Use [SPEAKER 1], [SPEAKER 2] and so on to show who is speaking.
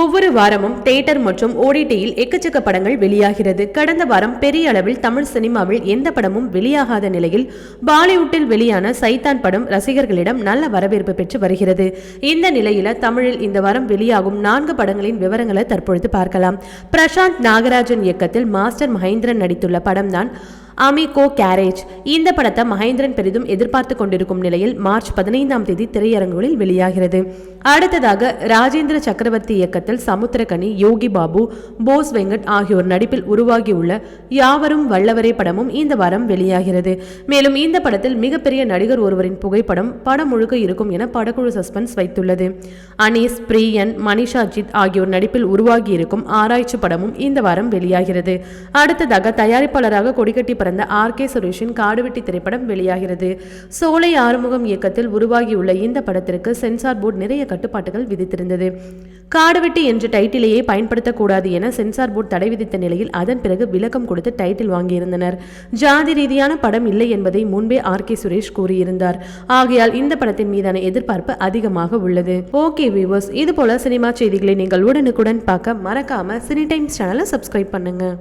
[SPEAKER 1] ஒவ்வொரு வாரமும் தியேட்டர் மற்றும் ஓடிடியில் எக்கச்சக்க படங்கள் வெளியாகிறது. கடந்த வாரம் பெரிய அளவில் தமிழ் சினிமாவில் எந்த படமும் வெளியாகாத நிலையில் பாலிவுட்டில் வெளியான சைத்தான் படம் ரசிகர்களிடம் நல்ல வரவேற்பு பெற்று வருகிறது. இந்த நிலையில தமிழில் இந்த வாரம் வெளியாகும் நான்கு படங்களின் விவரங்களை தற்பொழுது பார்க்கலாம். பிரசாந்த் நாகராஜன் இயக்கத்தில் மாஸ்டர் மகேந்திரன் நடித்துள்ள படம்தான் அமிகோ கேரேஜ் இந்த படத்தை மகேந்திரன் பெரிதும் எதிர்பார்த்து கொண்டிருக்கும் நிலையில் மார்ச் பதினைந்தாம் தேதி திரையரங்குகளில் வெளியாகிறது. அடுத்ததாக ராஜேந்திர சக்கரவர்த்தி இயக்கத்தில் சமுத்திரகனி யோகி பாபு போஸ் வெங்கட் ஆகியோர் நடிப்பில் உருவாகியுள்ள யாவரும் வல்லவரே படமும் இந்த வாரம் வெளியாகிறது. மேலும் இந்த படத்தில் மிகப்பெரிய நடிகர் ஒருவரின் புகைப்படம் படம் முழுக்க இருக்கும் என படக்குழு சஸ்பென்ஸ் வைத்துள்ளது. அனீஸ் பிரியன் மனிஷா ஜித் ஆகியோர் நடிப்பில் உருவாகியிருக்கும் ஆராய்ச்சி படமும் இந்த வாரம் வெளியாகிறது. அடுத்ததாக தயாரிப்பாளராக கொடிக்கட்டி பிறந்த ஆர் கே சுரேஷின் காடுவெட்டி திரைப்படம் வெளியாகிறது. சோலை ஆறுமுகம் இயக்கத்தில் உருவாகியுள்ள இந்த படத்திற்கு சென்சார் போர்டு நிறைய கட்டுப்பாட்டுகள் விதித்திருந்தது. காடுவெட்டி என்ற டைட்டிலேயே பயன்படுத்தக்கூடாது என சென்சார் போர்டு தடை விதித்த நிலையில் அதன் பிறகு விளக்கம் கொடுத்து டைட்டில் வாங்கியிருந்தனர். ஜாதி ரீதியான படம் இல்லை என்பதை முன்பே ஆர் கே சுரேஷ் கூறியிருந்தார். ஆகையால் இந்த படத்தின் மீதான எதிர்பார்ப்பு அதிகமாக உள்ளது. ஓகே வியூவர்ஸ் இது போல சினிமா செய்திகளை நீங்கள் உடனுக்குடன் பார்க்க மறக்காம சினி டைம்ஸ் சேனலை சப்ஸ்கிரைப் பண்ணுங்க.